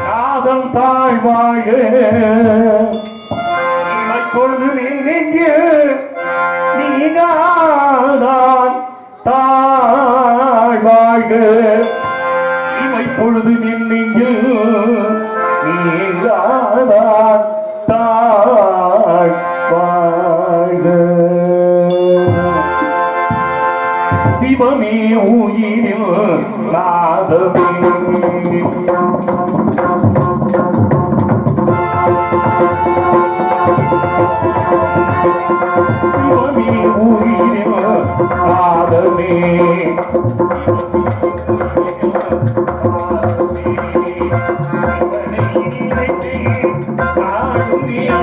நாதம் தாழ்வாழ இப்பொழுது நெஞ்சு நீதான் தாழ்வாழ இவை பொழுது நின்னெஞ்சில் நீதான் சிவமே உயிரில் நாதமே சிவமே உயிரில் நாதமே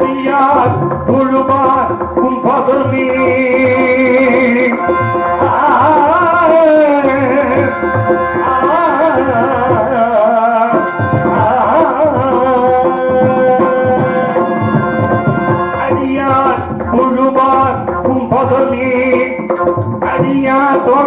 দিয়ার কুলবার কুম্ভধর্মী কুলবার কুম্ভধর্মী আড়িয়া তোর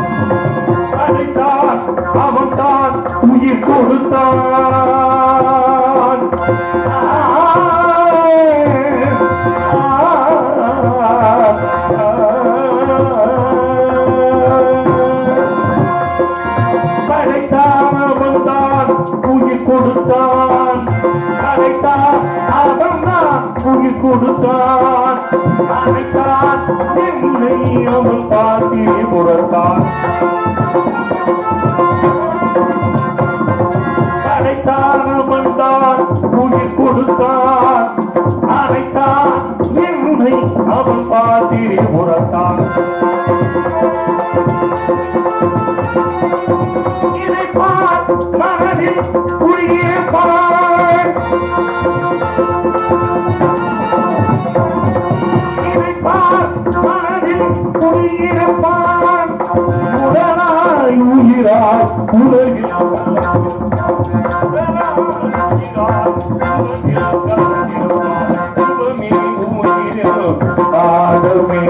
நாதனே அவன் தான் உயிர் கொடுத்தான். படைத்தான் அவன் தான் உயிர் கொடுத்தான். உயிர் கொடுத்தான். அடைத்தான் என்னை அவன் பார்த்தியே புறத்தான் அழைத்தான் அவன் தான் உயிர் கொடுத்தான். அடைத்தான் என்னை அவன் பார்த்தியே புறத்தான் இதை பார் மனதில் உடலாய் உலகில் ஆதமே